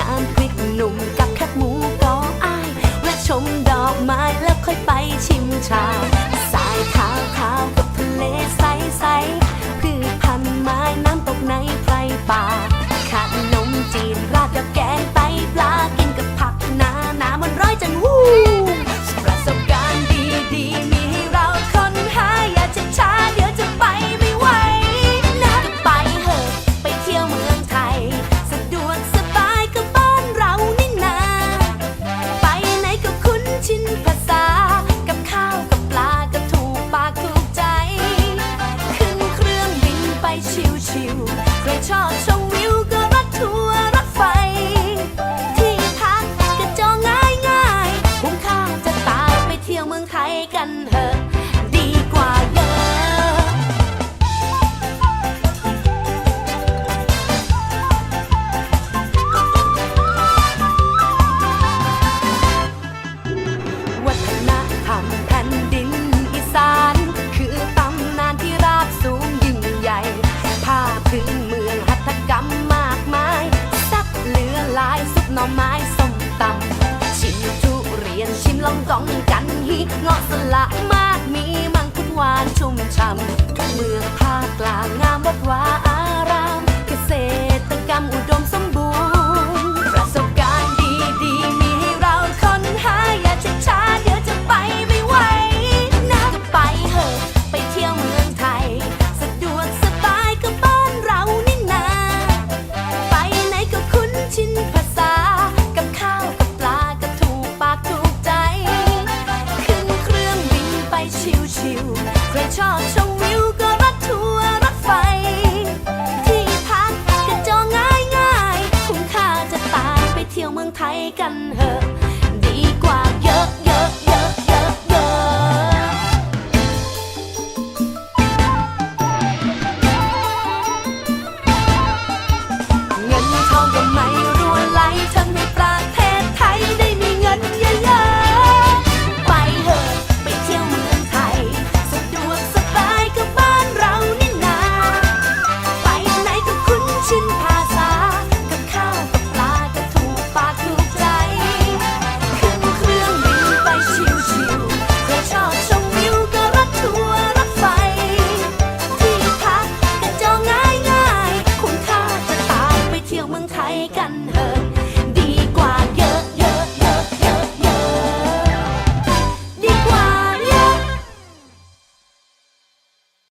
น้ำพริกหนุ่มกับแคบหมูก็อายแวะชมดอกไม้แล้วค่อยไปชิมชา สายขาว ไม้ส้มตำชิมทุเรียนชิมลองกองกันฮีเงาะสละมากมีมังคุดหวานชุ่มฉ่ำ กันเหอะ